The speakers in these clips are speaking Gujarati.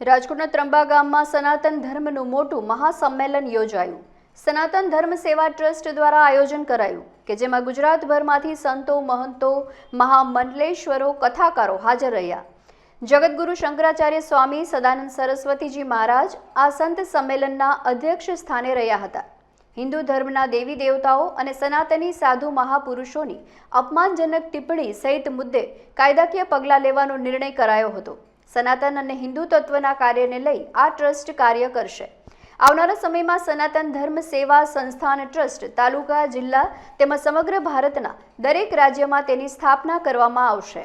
રાજકોટના ત્રંબા ગામમાં સનાતન ધર્મનું મોટું મહાસંમેલન યોજાયું. સનાતન ધર્મ સેવા ટ્રસ્ટ દ્વારા આયોજન કરાયું, કે જેમાં ગુજરાતભરમાંથી સંતો, મહંતો, મહામંડલેશ્વરો, કથાકારો હાજર રહ્યા. જગતગુરુ શંકરાચાર્ય સ્વામી સદાનંદ સરસ્વતીજી મહારાજ આ સંત સંમેલનના અધ્યક્ષ સ્થાને રહ્યા હતા. હિન્દુ ધર્મના દેવી દેવતાઓ અને સનાતની સાધુ મહાપુરુષોની અપમાનજનક ટિપ્પણી સહિત મુદ્દે કાયદાકીય પગલાં લેવાનો નિર્ણય કરાયો હતો. સનાતન અને હિન્દુ તત્વના કાર્યને લઈ આ ટ્રસ્ટ કાર્ય કરશે. આવનારા સમયમાં સનાતન ધર્મ સેવા સંસ્થાન ટ્રસ્ટ તાલુકા, જિલ્લા તેમજ સમગ્ર ભારતના દરેક રાજ્યમાં તેની સ્થાપના કરવામાં આવશે.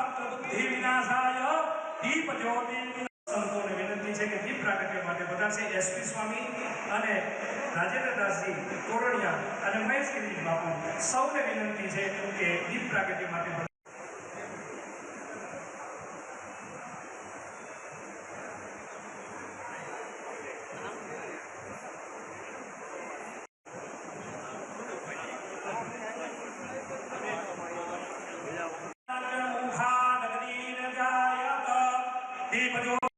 પ્રાપ્ત બુદ્ધિ વિનાશાય દીપ જ્યોતિ વિનંતી છે કે દીપ પ્રાગટ્ય માટે પધારશે એસપી સ્વામી અને રાજેન્દ્રદાસજી, તોરણિયા અને મહેશગીરી બાપુ સૌને વિનંતી છે કે દીપ પ્રાગટ્ય માટે Di 留